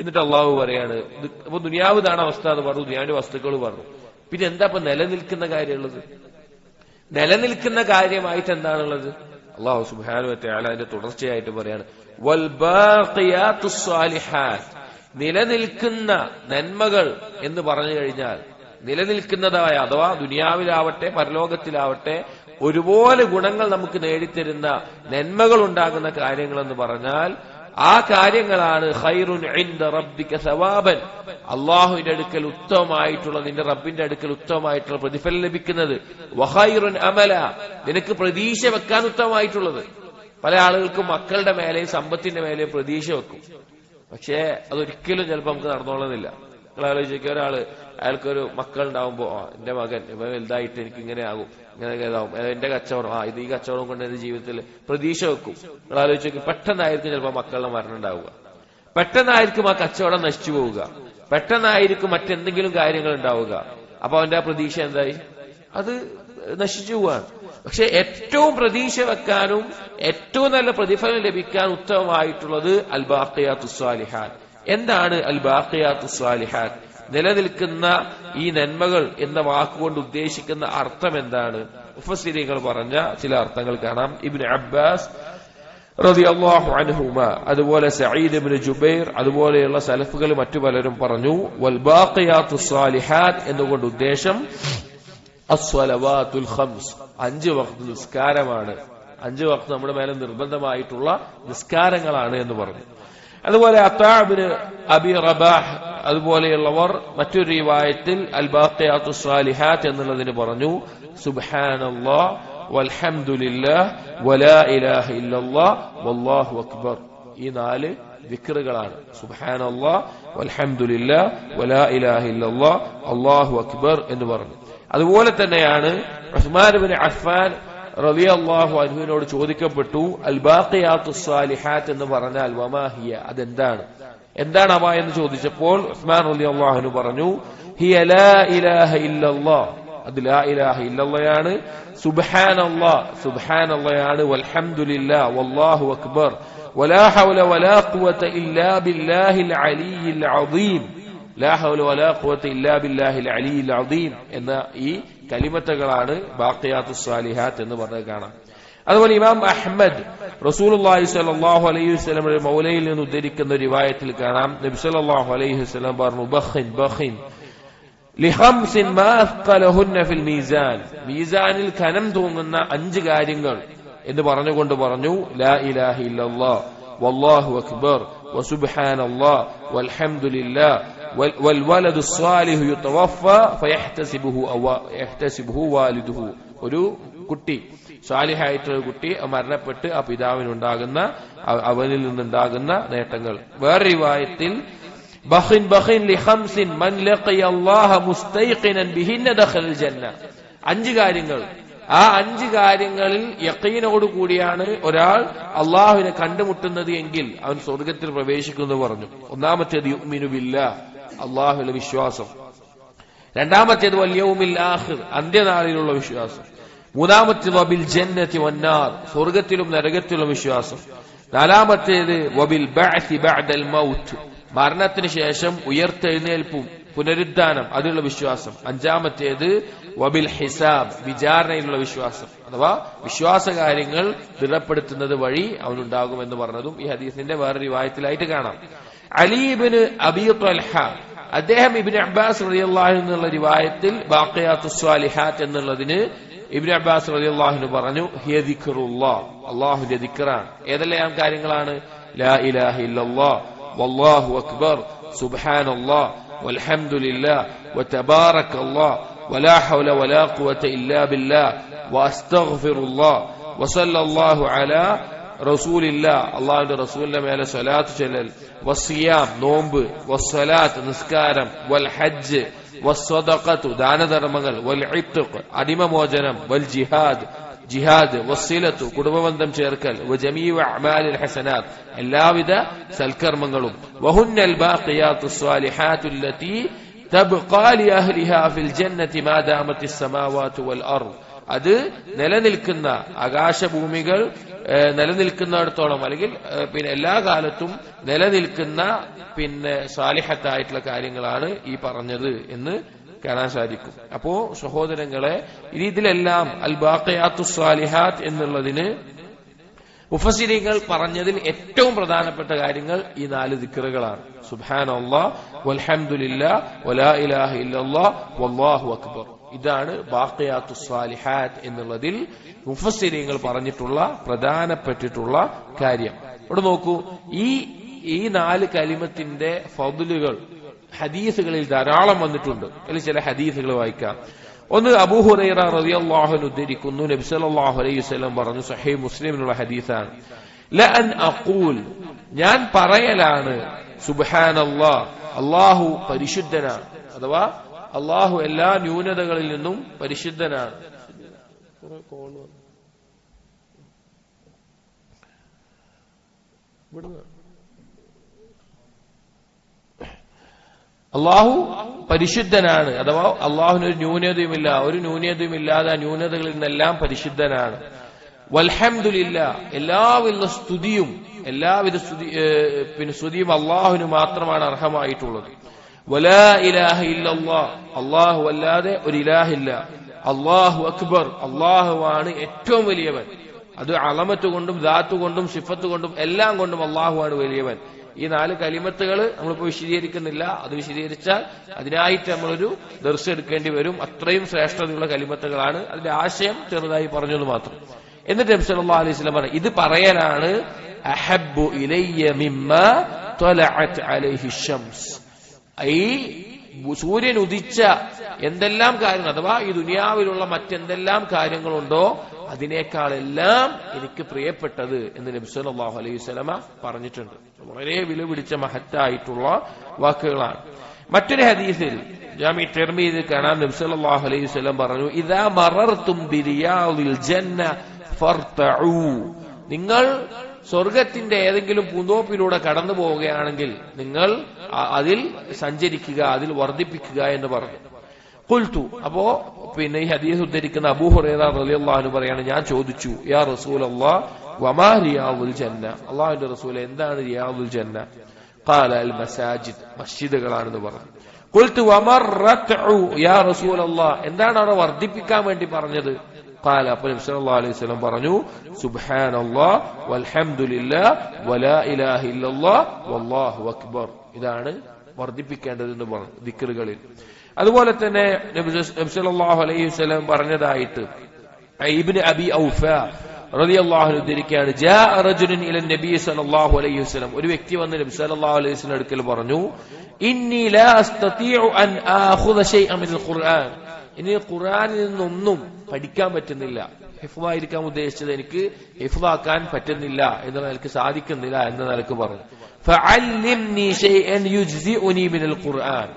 എന്നിട്ട് അള്ളാഹു പറയാണ് അപ്പൊ ദുനിയാവ് ഇതാണ് അവസ്ഥ എന്ന് പറഞ്ഞു ദുനിയാവിന്റെ വസ്തുക്കൾ പറഞ്ഞു. പിന്നെ എന്താ ഇപ്പൊ നിലനിൽക്കുന്ന കാര്യമുള്ളത്? നിലനിൽക്കുന്ന കാര്യമായിട്ട് എന്താണുള്ളത്? അള്ളാഹു സുബാനു വറ്റാല അതിന്റെ തുടർച്ചയായിട്ട് പറയാണ് നിലനിൽക്കുന്ന നന്മകൾ എന്ന് പറഞ്ഞു കഴിഞ്ഞാൽ നിലനിൽക്കുന്നതായ അഥവാ ദുനിയാവിലാവട്ടെ പരലോകത്തിലാവട്ടെ ഒരുപോലെ ഗുണങ്ങൾ നമുക്ക് നേടിത്തരുന്ന നന്മകൾ ഉണ്ടാകുന്ന കാര്യങ്ങൾ എന്ന് പറഞ്ഞാൽ ആ കാര്യങ്ങളാണ് ഹൈറുൻ റബ്ബിക്ക റബ്ബിക സവാബൻ. അള്ളാഹുവിന്റെ അടുക്കൽ ഉത്തമമായിട്ടുള്ള നിന്റെ റബ്ബിന്റെ അടുക്കൽ ഉത്തമമായിട്ടുള്ള പ്രതിഫലം ലഭിക്കുന്നത്. വഹൈറുൻ അമല. നിനക്ക് പ്രതീക്ഷ വെക്കാൻ ഉത്തമമായിട്ടുള്ളത്. പല ആളുകൾക്കും മക്കളുടെ മേലെയും സമ്പത്തിന്റെ മേലെയും പ്രതീക്ഷ വെക്കും. പക്ഷേ അതൊരിക്കലും ചിലപ്പോൾ നമുക്ക് നടന്നോളുന്നില്ല. നിങ്ങൾ ഒരാൾ അയാൾക്കൊരു മക്കൾ ഉണ്ടാവുമ്പോ ആ എന്റെ മകൻ ഇവ വലുതായിട്ട് എനിക്ക് ഇങ്ങനെ ആകും ഇങ്ങനെ ഇതാവും എന്റെ കച്ചവടം ആ ഇത് ഈ കച്ചവടം കൊണ്ട് എന്റെ ജീവിതത്തിൽ പ്രതീക്ഷ വെക്കും. നിങ്ങൾ ആലോചിക്കുക പെട്ടെന്നായിരിക്കും ചിലപ്പോൾ മക്കളുടെ മരണം ഉണ്ടാവുക. പെട്ടെന്നായിരിക്കും ആ കച്ചവടം നശിച്ചു പോവുക. പെട്ടെന്നായിരിക്കും മറ്റെന്തെങ്കിലും കാര്യങ്ങൾ ഉണ്ടാവുക. അപ്പൊ അവന്റെ ആ പ്രതീക്ഷ എന്തായി? അത് നശിച്ചു പോവാണ്. പക്ഷെ ഏറ്റവും പ്രതീക്ഷ വെക്കാനും ഏറ്റവും നല്ല പ്രതിഫലം ലഭിക്കാൻ ഉത്തമമായിട്ടുള്ളത് അൽബാർത്തയാ സ്വാലിഹാൻ എന്താണ് അൽ ബാഖിയാത്തു സാലിഹാത്ത്? നിലനിൽക്കുന്ന ഈ നന്മകൾ എന്ന വാക്കുകൊണ്ട് ഉദ്ദേശിക്കുന്ന അർത്ഥം എന്താണ്? ഉഫസിരികൾ പറഞ്ഞ ചില അർത്ഥങ്ങൾ കാണാം. ഇബ്നു അബ്ബാസ് റളിയല്ലാഹു അതുപോലെ സഈദ് ഇബ്നു ജുബൈർ അതുപോലെയുള്ള സലഫുകൾ മറ്റു പലരും പറഞ്ഞു വൽ ബാഖിയാത്തു സ്വാലിഹാത്ത് എന്നുകൊണ്ട് ഉദ്ദേശം അസ്വലവാത്തുൽ ഖംസ് അഞ്ച് വഖ്ത് നിസ്കാരമാണ്. അഞ്ച് വഖ്ത് നമ്മുടെ മേലെ നിർബന്ധമായിട്ടുള്ള നിസ്കാരങ്ങളാണ് എന്ന് പറഞ്ഞു. അതുപോലെ അത്താബിന് അബി റബാഹ് അതുപോലെയുള്ളവർ മറ്റൊരു റിവായത്തിൽ അൽ സാലിഹാത്ത് എന്നുള്ളതിന് പറഞ്ഞു സുബ്ഹാനല്ലാ വൽഹംദുലില്ലാഹ് വലാ ഇലാഹ ഇല്ലല്ലാഹ് വല്ലാഹു അക്ബർ. ഈ നാല് ദിക്റുകളാണ്. സുബ്ഹാനല്ലാ വൽഹംദുലില്ലാഹ് വലാ ഇലാഹ ഇല്ലല്ലാഹ് അല്ലാഹു അക്ബർ എന്ന് പറഞ്ഞു. അതുപോലെ തന്നെയാണ് ഉസ്മാൻ ബിൻ അഫ്ഫാൻ റളിയല്ലാഹു അൻഹുവിനോട് ചോദിക്കപ്പെട്ടു അൽ ബാഖിയാത്തു സ്വാലിഹാത്ത് എന്ന് പറഞ്ഞാൽ വമാഹിയ അതെന്താണ് എന്താണ് അവ എന്ന് ചോദിച്ചപ്പോൾ ഉസ്മാൻ റളിയല്ലാഹു അൻഹു പറഞ്ഞു ഹിയ ലാ ഇലാഹ ഇല്ലല്ലാഹ് അത് ലാ ഇലാഹ ഇല്ലല്ലയാണ് സുബ്ഹാനല്ലാ സുബ്ഹാനല്ലയാണ് വൽഹംദുലില്ലാ വല്ലാഹു അക്ബർ ولا حول ولا قوة إلا بالله العلي العظيم ലാ ഹൗല വലാ ഖുവത ഇല്ലാ ബില്ലാഹിൽ അലിയിൽ അദീം എന്ന ഈ കലിമത്തകളാണ് ബാക്കിയാത്തു സ്വാലിഹാത്ത് എന്ന് പറഞ്ഞത് കാണാം. അതുപോലെ ഇമാം അഹ്മദ് റസൂലി സലാഹു അലൈഹി വസ്ലമയുടെ മൗലയിൽ നിന്ന് ഉദ്ധരിക്കുന്ന ഒരു വായത്തിൽ കാണാം. നബി സലാഹു അലൈഹി വസ്ലം പറഞ്ഞു ബഹിൻ ബഹിൻ ലിഹംസിൻ ഫിൽ മീസാൻ. മീസാനിൽ ഖനം തൂങ്ങുന്ന അഞ്ച് കാര്യങ്ങൾ എന്ന് പറഞ്ഞുകൊണ്ട് പറഞ്ഞു ലാ ഇലാഹി ഇല്ലല്ലാഹ് വല്ലാഹു അക്ബർ വസുബ്ഹാനല്ലാഹ് വൽഹംദുലില്ലാഹ് والحمد لله وال- والولد الصالح يتوفى فيحتسبه أو يحتسبه والده ഒരു കുട്ടി സാലിഹായിട്ടുള്ള ഒരു കുട്ടി മരണപ്പെട്ട് ആ പിതാവിനുണ്ടാകുന്ന അവ- അവനിൽ നിന്നുണ്ടാകുന്ന നേട്ടങ്ങൾ വേറെ റിവായത്തിൽ ബഹിൻ ബഹിൻ ലിഹംസിൻ മൻ ലഖിയ അല്ലാഹ മുസ്തൈഖിനൻ ബിഹിന്ന ദഖലൽ ജന്ന അഞ്ച് കാര്യങ്ങൾ ആ അഞ്ച് കാര്യങ്ങളിൽ യക്കീനോട് കൂടിയാണ് ഒരാൾ അള്ളാഹുവിനെ കണ്ടുമുട്ടുന്നത് എങ്കിൽ അവൻ സ്വർഗത്തിൽ പ്രവേശിക്കുന്നു പറഞ്ഞു ഒന്നാമത്തേത് യുഗ്മിനു ബില്ല അള്ളാഹുവിന്റെ വിശ്വാസം. രണ്ടാമത്തേത് വല്യവുമിൽ അന്ത്യനാളിലുള്ള വിശ്വാസം. മൂന്നാമത്തേത് വബിൽ ജന്നത്തി വന്നാർ സ്വർഗത്തിലും നരകത്തിലും വിശ്വാസം. നാലാമത്തേത് വബിൽ ബഅദൽ മൗത്ത് മരണത്തിന് ശേഷം ഉയർത്തെഴുന്നേൽപ്പും പുനരുദ്ധാനം അതിലുള്ള വിശ്വാസം. അഞ്ചാമത്തേത് വബിൽ ഹിസാബ് വിചാരണയിലുള്ള വിശ്വാസം. അഥവാ വിശ്വാസ കാര്യങ്ങൾ ദൃഢപ്പെടുത്തുന്നത് വഴി അവനുണ്ടാകുമെന്ന് പറഞ്ഞതും ഈ ഹദീസിന്റെ വേറെ വായത്തിലായിട്ട് കാണാം. അലീബിന് അബി ത്വൽഹ അദ്ദേഹം ഇബിൻ അബ്ബാസ് റളിയല്ലാഹു എന്നുള്ള റിവായത്തിൽ ബാഖിയാത്തു സ്വാലിഹാത്ത് എന്നുള്ളതിന് ഇബിൻ അബ്ബാസ് റളിയല്ലാഹു പറഞ്ഞു ഹിയ ദിക്റുല്ലാഹ് അല്ലാഹുവിന്റെ ദിക്റാണ് ഏതെല്ലാം കാര്യങ്ങളാണ് ലാ ഇലാഹ ഇല്ലല്ലാഹ് വല്ലാഹു അക്ബർ സുബ്ഹാനല്ലാഹ് വൽഹംദുലില്ലാഹ് വതബാറക അല്ലാഹ് ولا حول ولا قوة إلا بالله وأستغفر الله وصلى الله على റസൂലില്ല അള്ളാഹുവിന്റെ റസൂലിന്റെ മേലെ സ്വലാത്ത് ചൊല്ലൽ. വസിയാം നോമ്പ് വസ്വലാത്ത് നിസ്കാരം വൽ ഹജ്ജ് വസ്വദഖത്തു ദാനധർമ്മങ്ങൾ വൽ ഇത്തുഖ് അടിമമോചനം വൽ ജിഹാദ് ജിഹാദ് വസീലത്തു കുടുംബബന്ധം ചേർക്കൽ അമാലിൽ ഹസനാത് എല്ലാവിധ സൽക്കർമ്മങ്ങളും. വഹുന്നൽ ബാഖിയാത്തു സ്വാലിഹാത്തുല്ലതി തബ്ഖാ ലിഅഹ്ലിഹാ ഫിൽ ജന്നതി മാ ദാമത്തിസ് സമാവാതു വൽ അർദ്. അത് നിലനിൽക്കുന്ന ആകാശഭൂമികൾ നിലനിൽക്കുന്നിടത്തോളം അല്ലെങ്കിൽ പിന്നെ എല്ലാ കാലത്തും നിലനിൽക്കുന്ന പിന്നെ സാലിഹത്തായിട്ടുള്ള കാര്യങ്ങളാണ് ഈ പറഞ്ഞത് എന്ന് കാണാൻ സാധിക്കും. അപ്പോ സഹോദരങ്ങളെ ഇനി ഇതിലെല്ലാം അൽ ബാഖയാത്തു സാലിഹാത്ത് എന്നുള്ളതിന് മുഫസിരികൾ പറഞ്ഞതിൽ ഏറ്റവും പ്രധാനപ്പെട്ട കാര്യങ്ങൾ ഈ നാല് ദിക്കറുകളാണ് സുബാൻ അള്ളാഹ് വൽഹംദുലില്ലാ വലാ ഇലാഹ വല്ലാഹു അക്ബർ. ഇതാണ് ബാഖിയാത്തു സ്വാലിഹാത്ത് എന്നുള്ളതിൽ മുഫസിരിങ്ങൾ പറഞ്ഞിട്ടുള്ള പ്രധാനപ്പെട്ടിട്ടുള്ള കാര്യം. ഇവിടെ നോക്കൂ ഈ ഈ നാല് കലിമത്തിന്റെ ഫൗദലുകൾ ഹദീസുകളിൽ ധാരാളം വന്നിട്ടുണ്ട്. അതിൽ ചില ഹദീസുകൾ വായിക്കാം. ഒന്ന് അബൂഹുറൈറ റളിയല്ലാഹു ഉദ്ധരിക്കുന്നു. നബി സല്ലല്ലാഹു അലൈഹി വസല്ലം പറഞ്ഞു സഹീഹ് മുസ്ലിമിനുള്ള ഹദീസാണ്. ലഅൻ അഖൂൽ ഞാൻ പറയലാണ് സുബ്ഹാനല്ലാഹ് അല്ലാഹു പരിശുദ്ധനാണ്. അഥവാ അല്ലാഹു എല്ലാ ന്യൂനതകളിൽ നിന്നും പരിശുദ്ധനാണ്. അള്ളാഹു പരിശുദ്ധനാണ്. അഥവാ അള്ളാഹുവിന് ഒരു ന്യൂനതയുമില്ല ഒരു ന്യൂനതയും ഇല്ലാതെ ന്യൂനതകളിൽ നിന്നെല്ലാം പരിശുദ്ധനാണ്. വൽഹംദുലില്ല എല്ലാവിധ സ്തുതിയും എല്ലാവിധ സ്തുതി പിന്നെ സ്തുതിയും അള്ളാഹുവിന് മാത്രമാണ് അർഹമായിട്ടുള്ളത്. വലാ ഇലാഹ ഇല്ലല്ലാ. അള്ളാഹു അല്ലാതെ ഒരു ഇലാഹില്ല. അള്ളാഹു അക്ബർ. അള്ളാഹുവാണ് ഏറ്റവും വലിയവൻ. അത് അളമത്ത് കൊണ്ടും ദാത്ത് കൊണ്ടും സിഫത്ത് കൊണ്ടും എല്ലാം കൊണ്ടും അള്ളാഹുവാണ് വലിയവൻ. ഈ നാല് കലിമത്തുകൾ നമ്മളിപ്പോ വിശദീകരിക്കുന്നില്ല. അത് വിശദീകരിച്ചാൽ അതിനായിട്ട് നമ്മളൊരു ദർശനം എടുക്കേണ്ടി വരും. അത്രയും ശ്രേഷ്ഠതയുള്ള കലിമത്തുകളാണ് അതിന്റെ ആശയം ചെറുതായി പറഞ്ഞത് മാത്രം. എന്നിട്ട് നബി അലൈഹി വസല്ലം പറഞ്ഞു ഇത് പറയാനാണ് അഹബ്ബു ഇലയ്യ മിമ്മ അലൈഹി ശംസ് ഈ സൂര്യൻ ഉദിച്ച എന്തെല്ലാം കാര്യങ്ങൾ അഥവാ ഈ ദുനിയാവിലുള്ള മറ്റെന്തെല്ലാം കാര്യങ്ങളുണ്ടോ അതിനേക്കാളെല്ലാം എനിക്ക് പ്രിയപ്പെട്ടത് എന്ന് നബി സല്ലല്ലാഹു അലൈഹി വസല്ലമ പറഞ്ഞിട്ടുണ്ട്. വളരെ വിലപിടിച്ച മഹത്തായിട്ടുള്ള വാക്കുകളാണ്. മറ്റൊരു ഹദീസിൽ ജാമി ടെർമീത് കാണാൻ നബി സല്ലല്ലാഹു അലൈഹി വസല്ലം പറഞ്ഞു ഇദാ മറർതും ബിരിയാദിൽ ജന്ന ഫർതഉ നിങ്ങൾ സ്വർഗത്തിന്റെ ഏതെങ്കിലും പൂന്തോപ്പിലൂടെ കടന്നു പോവുകയാണെങ്കിൽ നിങ്ങൾ അതിൽ സഞ്ചരിക്കുക അതിൽ വർദ്ധിപ്പിക്കുക എന്ന് പറഞ്ഞു. കുൽത്തു അപ്പോ പിന്നെ ഈ ഹദീസ് ഉദ്ധരിക്കുന്ന അബൂഹുറേറ റളിയല്ലാഹു പറയാണ് ഞാൻ ചോദിച്ചു യാ റസൂൽ അള്ളാ വമാ റിയാദുൽ ജന്ന? അള്ളാഹുവിന്റെ റസൂൽ എന്താണ് റിയാദുൽ ജന്ന? ഖാല അൽ മസാജിദ് മസ്ജിദുകളാണെന്ന് പറഞ്ഞു. കുൽത്തു വമർ യാ റസൂൽ അള്ളാ എന്താണ് അവിടെ വർദ്ധിപ്പിക്കാൻ വേണ്ടി പറഞ്ഞത്? قال അപ്പോൾ നബി സല്ലല്ലാഹു അലൈഹി വസല്ലം പറഞ്ഞു സുബ്ഹാനല്ലാഹ് വൽഹംദുലില്ലാഹ് വലാ ഇലാഹ ഇല്ലല്ലാഹ് വല്ലാഹു അക്ബർ ഇതാണ് വർദ്ധിപ്പിക്കേണ്ടത് എന്ന് പറഞ്ഞു ദിക്റുകളിൽ അതുപോലെ തന്നെ നബി നബി സല്ലല്ലാഹു അലൈഹി വസല്ലം പറഞ്ഞതായിട്ട് ഇബ്നു അബി ഔഫ റളിയല്ലാഹു അൻഹു ഉദ്ധരിക്കുകയാണ് ജാഅ റജുലുൻ ഇല നബി സല്ലല്ലാഹു അലൈഹി വസല്ലം ഒരു വ്യക്തി വന്ന് നബി സല്ലല്ലാഹു അലൈഹി വസല്ലം അടുക്കൽ പറഞ്ഞു ഇന്നി ലാ അസ്തതിഉ അൻ ആഖുദ ശൈഅൻ മിനൽ ഖുർആൻ ഇനി ഖുർആനിൽ നിന്നൊന്നും പഠിക്കാൻ പറ്റുന്നില്ല. ഹിഫായിരിക്കാൻ ഉദ്ദേശിച്ചത് എനിക്ക് ഹിഫാക്കാൻ പറ്റുന്നില്ല എന്ന നിലയ്ക്ക് സാധിക്കുന്നില്ല എന്ന നിലയ്ക്ക് പറഞ്ഞു. ഖുർആൻ.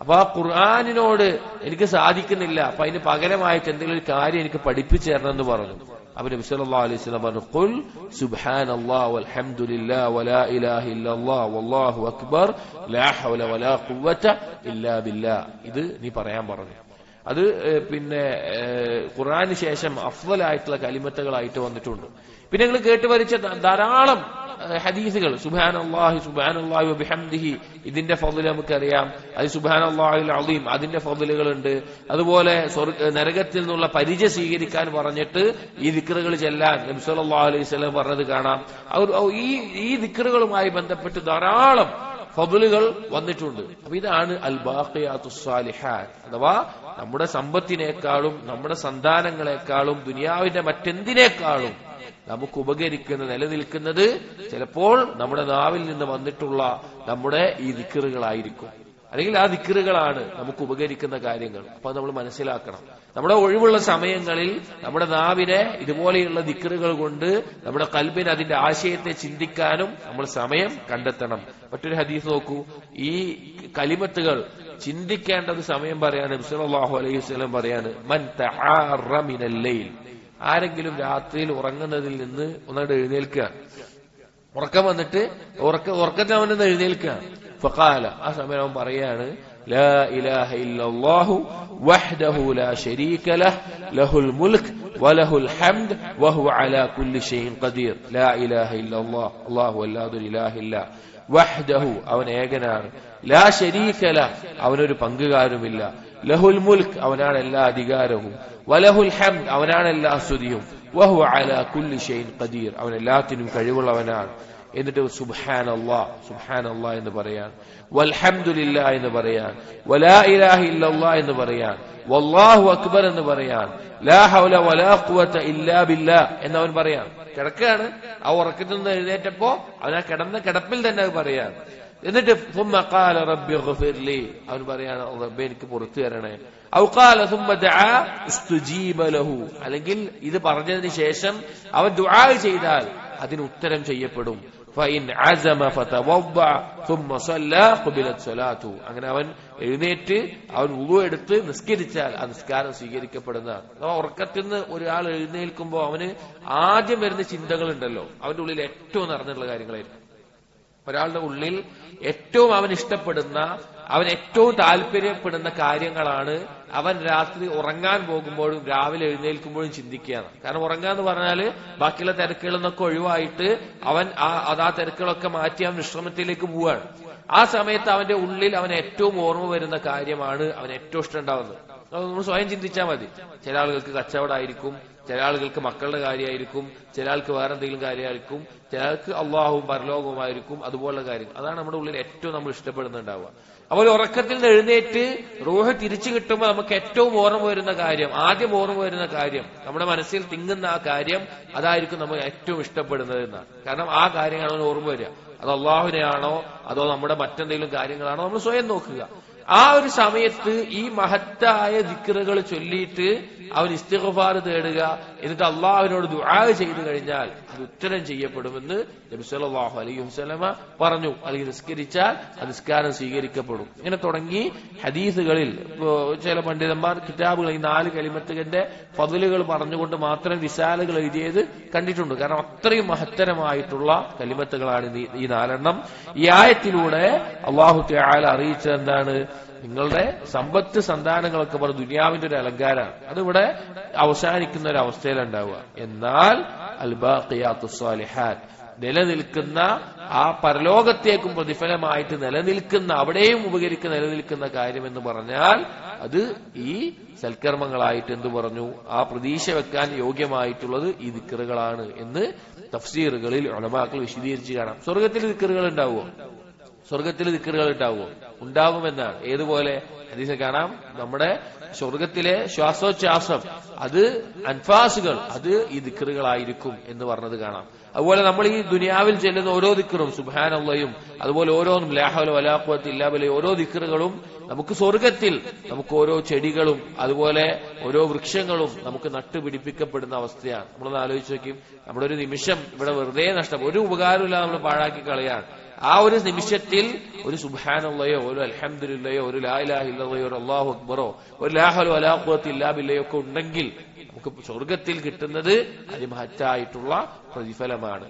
അപ്പൊ ആ ഖുർആാനിനോട് എനിക്ക് സാധിക്കുന്നില്ല. അപ്പൊ അതിന് പകരമായിട്ട് എന്തെങ്കിലും ഒരു കാര്യം എനിക്ക് പഠിപ്പിച്ചു തരണം എന്ന് പറഞ്ഞു. അപ്പൊ നബി സല്ലല്ലാഹു അലൈഹി വസല്ലം പറഞ്ഞു ഖുൽ സുബ്ഹാനല്ലാഹ് വൽഹംദുലില്ലാ വലാ ഇലാഹ ഇല്ലല്ലാഹ് വല്ലാഹു അക്ബർ. ലാ ഹൗല വലാ ഖുവ്വത ഇല്ലാ ബില്ലാ ഇത് നീ പറയാൻ പറഞ്ഞു. അത് പിന്നെ ഖുറാന് ശേഷം അഫ്ലായിട്ടുള്ള കലിമത്തകളായിട്ട് വന്നിട്ടുണ്ട്. പിന്നെ നിങ്ങൾ കേട്ട് വരിച്ച ധാരാളം ഹദീസുകൾ. സുബാൻ അള്ളാഹി സുബാൻ ഇതിന്റെ ഫതിൽ നമുക്കറിയാം. അത് സുബാൻ അള്ളാഹുൽ അലീം അതിന്റെ ഫതിലുകളുണ്ട്. അതുപോലെ നരകത്തിൽ നിന്നുള്ള പരിചയ സ്വീകരിക്കാൻ പറഞ്ഞിട്ട് ഈ ദിക്കറുകൾ ചെല്ലാൻ നബ്സല്ലാ അലൈഹി സ്വലം പറഞ്ഞത് കാണാം. ഈ ഈ ദിക്കറുകളുമായി ബന്ധപ്പെട്ട് ധാരാളം ഫضലുകൾ വന്നിട്ടുണ്ട്. അപ്പൊ ഇതാണ് അൽ ബാഖിയാത്തു സാലിഹാത്ത് അഥവാ നമ്മുടെ സമ്പത്തിനേക്കാളും നമ്മുടെ സന്താനങ്ങളെക്കാളും ദുനിയാവിന്റെ മറ്റെന്തിനേക്കാളും നമുക്ക് ഉപകരിക്കുന്ന നിലനിൽക്കുന്നത് ചിലപ്പോൾ നമ്മുടെ നാവിൽ നിന്ന് വന്നിട്ടുള്ള നമ്മുടെ ഈ ദിക്കറുകളായിരിക്കും. അല്ലെങ്കിൽ ആ ദിക്കറുകളാണ് നമുക്ക് ഉപകരിക്കുന്ന കാര്യങ്ങൾ. അപ്പൊ നമ്മൾ മനസ്സിലാക്കണം. നമ്മുടെ ഒഴിവുള്ള സമയങ്ങളിൽ നമ്മുടെ നാവിനെ ഇതുപോലെയുള്ള ദിക്കറുകൾ കൊണ്ട് നമ്മുടെ കൽബിന് അതിന്റെ ആശയത്തെ ചിന്തിക്കാനും നമ്മൾ സമയം കണ്ടെത്തണം. മറ്റൊരു ഹദീസ് നോക്കൂ. ഈ കലിമത്തുകൾ ചിന്തിക്കേണ്ടത് സമയം പറയാണ്. നബിസല്ലാഹു അലൈഹി വസല്ലം പറയാണ് മൻ ലൈൽ. ആരെങ്കിലും രാത്രിയിൽ ഉറങ്ങുന്നതിൽ നിന്ന് ഒന്നായിട്ട് എഴുന്നേൽക്കുക. ഉറക്കം വന്നിട്ട് ഉറക്ക ഉറക്കത്തിൽ അവനൊന്ന് എഴുന്നേൽക്കുക. ഫഖാല ആ സമയം അവൻ പറയാണ് ലാ ഇലാഹ ഇല്ലല്ലാഹു വഹ്ദഹു ലാ ശരീക ലഹ് ലഹുൽ മുൽക് വലഹുൽ ഹംദ് വഹുവ അലാ കുല്ലി ഷൈഇൻ ഖദീർ. ലാ ഇലാഹ ഇല്ലല്ലാഹ് അല്ലാഹു അല്ലാഹു ഇലാഹ ഇല്ല. വഹ്ദഹു അവൻ ഏകനാണ്. ലാ ശരീക ല അവനൊരു പങ്കുകാരുമില്ല. ലഹുൽ മുൽക് അവനാണ് എല്ലാ അധികാരവും. വലഹുൽ ഹംദ് അവനാണ് എല്ലാ സ്തുതിയും വഹു അലാ കുല്ലി ഷൈൻ ഖദീർ അവൻ എല്ലാത്തിനും കഴിവുള്ളവനാണ്. എന്നിട്ട് സുബാനല്ലാ സുബാനല്ലാ എന്ന് പറയാൻ. വൽഹംദുലില്ല എന്ന് പറയാൻ. വലാ ഇലാഹ ഇല്ലല്ലാ എന്ന് പറയാൻ. വല്ലാഹു അക്ബർ എന്ന് പറയാൻ. ലാ ഹൗല വലാ ഖുവത ഇല്ലാ ബില്ലാ എന്ന് അവൻ പറയാം കിടക്കുകയാണ് ആ ഉറക്കത്തിൽ നിന്ന് എഴുന്നേറ്റപ്പോ അവൻ കിടന്ന കിടപ്പിൽ തന്നെ അത് പറയാൻ. എന്നിട്ട് സുമ്മക്കാല റബ്ബി ഗഫിർലി അവൻ പറയാണ് റബ്ബെ എനിക്ക് പുറത്തു തരണേ ഔക്കാല സുമ്മലഹു അല്ലെങ്കിൽ ഇത് പറഞ്ഞതിന് ശേഷം അവൻ ദുആ ചെയ്താൽ അതിന് ഉത്തരം ചെയ്യപ്പെടും. فإن عزم فتوضع ثم صلى قبلت صلاته അങ്ങനെ അവൻ എഴുന്നേറ്റ് അവൻ ഉളു എടുത്ത് നിസ്കരിച്ചാൽ ആ നിസ്കാരം സ്വീകരിക്കപ്പെടുന്നതാണ് അഥവാ ഉറക്കത്തിൽ നിന്ന് ഒരാൾ എഴുന്നേൽക്കുമ്പോൾ അവന് ആദ്യം വരുന്ന ചിന്തകൾ ഉണ്ടല്ലോ അവന്റെ ഉള്ളിൽ ഏറ്റവും നിറഞ്ഞിട്ടുള്ള കാര്യങ്ങളായിരിക്കും ഒരാളുടെ ഉള്ളിൽ ഏറ്റവും അവൻ ഇഷ്ടപ്പെടുന്ന അവൻ ഏറ്റവും താല്പര്യപ്പെടുന്ന കാര്യങ്ങളാണ് അവൻ രാത്രി ഉറങ്ങാൻ പോകുമ്പോഴും രാവിലെ എഴുന്നേൽക്കുമ്പോഴും ചിന്തിക്കുകയാണ്. കാരണം ഉറങ്ങുക എന്ന് പറഞ്ഞാൽ ബാക്കിയുള്ള തിരക്കുകളിൽ നിന്നൊക്കെ ഒഴിവായിട്ട് അവൻ ആ അതാ തിരക്കുകളൊക്കെ മാറ്റി അവൻ വിശ്രമത്തിലേക്ക് പോവുകയാണ്. ആ സമയത്ത് അവന്റെ ഉള്ളിൽ അവൻ ഏറ്റവും ഓർമ്മ വരുന്ന കാര്യമാണ് അവൻ ഏറ്റവും ഇഷ്ടം ഉണ്ടാവുന്നത്. അത് നമ്മൾ സ്വയം ചിന്തിച്ചാൽ മതി. ചില ആളുകൾക്ക് കച്ചവടമായിരിക്കും ചില ആളുകൾക്ക് മക്കളുടെ കാര്യമായിരിക്കും ചില ആൾക്ക് വേറെ എന്തെങ്കിലും കാര്യമായിരിക്കും ചില ആൾക്ക് അള്ളാഹുവും പരലോകവുമായിരിക്കും അതുപോലുള്ള കാര്യം അതാണ് നമ്മുടെ ഉള്ളിൽ ഏറ്റവും നമ്മൾ ഇഷ്ടപ്പെടുന്നുണ്ടാവുക. അപ്പോൾ ഉറക്കത്തിൽ നിന്ന് എഴുന്നേറ്റ് റൂഹ് തിരിച്ചു കിട്ടുമ്പോൾ നമുക്ക് ഏറ്റവും ഓർമ്മ വരുന്ന കാര്യം ആദ്യം ഓർമ്മ വരുന്ന കാര്യം നമ്മുടെ മനസ്സിൽ തിങ്ങുന്ന ആ കാര്യം അതായിരിക്കും നമ്മൾ ഏറ്റവും ഇഷ്ടപ്പെടുന്നത് എന്നാണ്. കാരണം ആ കാര്യങ്ങളാണ് ഓർമ്മ വരിക. അത് അള്ളാഹുവിനെയാണോ അതോ നമ്മുടെ മറ്റെന്തെങ്കിലും കാര്യങ്ങളാണോ നമ്മൾ സ്വയം നോക്കുക. ആ ഒരു സമയത്ത് ഈ മഹത്തായ ദിക്കറുകൾ ചൊല്ലിയിട്ട് അവൻ ഇസ്തിഗ്ഫാർ തേടുക എന്നിട്ട് അള്ളാഹുവിനോട് ദുആ ചെയ്തു കഴിഞ്ഞാൽ അത് ഉത്തരം ചെയ്യപ്പെടുമെന്ന് നബി സല്ലല്ലാഹു അലൈഹി വസ്ലമ പറഞ്ഞു. അല്ലെങ്കിൽ നിസ്കരിച്ചാൽ ആ നിസ്കാരം സ്വീകരിക്കപ്പെടും. ഇങ്ങനെ തുടങ്ങി ഹദീസുകളിൽ ചില പണ്ഡിതന്മാർ കിതാബുകൾ ഈ നാല് കലിമത്തുകന്റെ ഫതിലുകൾ പറഞ്ഞുകൊണ്ട് മാത്രം വിശാലുകൾ എഴുതിയത് കണ്ടിട്ടുണ്ട്. കാരണം അത്രയും മഹത്തരമായിട്ടുള്ള കലിമത്തുകളാണ് ഈ- നാലെണ്ണം. ഈ ആയത്തിലൂടെ അള്ളാഹു അറിയിച്ചത് എന്താണ് നിങ്ങളുടെ സമ്പത്ത് സന്താനങ്ങളൊക്കെ പറഞ്ഞ ദുനിയാവിന്റെ ഒരു അലങ്കാരമാണ്. അതിവിടെ അവസാനിക്കുന്ന ഒരു അവസ്ഥയിലുണ്ടാവുക. എന്നാൽ അൽബാഖിയാത്തുസ്വാലിഹാൻ നിലനിൽക്കുന്ന ആ പരലോകത്തേക്കും പ്രതിഫലമായിട്ട് നിലനിൽക്കുന്ന അവിടെയും ഉപകരിക്കുന്ന നിലനിൽക്കുന്ന കാര്യം എന്ന് പറഞ്ഞാൽ അത് ഈ സൽക്കർമ്മങ്ങളായിട്ട് എന്തു പറഞ്ഞു? ആ പ്രതീക്ഷ വെക്കാൻ യോഗ്യമായിട്ടുള്ളത് ഈ ദിക്കറുകളാണ് എന്ന് തഫ്സീറുകളിൽ ഉലമാക്കൾ വിശദീകരിച്ച് കാണാം. സ്വർഗത്തിൽ ദിക്കറുകൾ ഉണ്ടാവുമോ? സ്വർഗത്തിൽ ദിക്കറുകൾ ഉണ്ടാവുമോ ഉണ്ടാകുമെന്നാണ് ഏതുപോലെ? ഹദീസിൽ കാണാം. നമ്മുടെ സ്വർഗത്തിലെ ശ്വാസോച്ഛ്വാസം അത് അൻഫാസുകൾ അത് ഈ ദിക്കറുകളായിരിക്കും എന്ന് പറഞ്ഞത് കാണാം. അതുപോലെ നമ്മൾ ഈ ദുനിയാവിൽ ചെല്ലുന്ന ഓരോ ദിക്കറും സുബാനുള്ളയും അതുപോലെ ഓരോന്നും ലാഹുല വലാഖുവത്ത് ഇല്ലാബലെ ഓരോ ദിക്കറുകളും നമുക്ക് സ്വർഗത്തിൽ നമുക്ക് ഓരോ ചെടികളും അതുപോലെ ഓരോ വൃക്ഷങ്ങളും നമുക്ക് നട്ടുപിടിപ്പിക്കപ്പെടുന്ന അവസ്ഥയാണ്. നമ്മളൊന്ന് ആലോചിച്ച് നോക്കും നമ്മുടെ ഒരു നിമിഷം ഇവിടെ വെറുതെ നഷ്ടം ഒരു ഉപകാരമില്ല നമ്മൾ പാഴാക്കി കളയാണ്. ആ ഒരു നിമിഷത്തിൽ ഒരു സുബാനുള്ളയോ ഒരു അൽഹംദുലില്ലയോ ഒരു ലാഹില്ലയോ ഒരു അള്ളാഹു അക്ബറോ ഒരു ലാഹലോ അലാഖുവത്ത് ഇല്ലാബില്ലയോ ഒക്കെ ഉണ്ടെങ്കിൽ നമുക്ക് സ്വർഗത്തിൽ കിട്ടുന്നത് അതിമഹത്തായിട്ടുള്ള പ്രതിഫലമാണ്.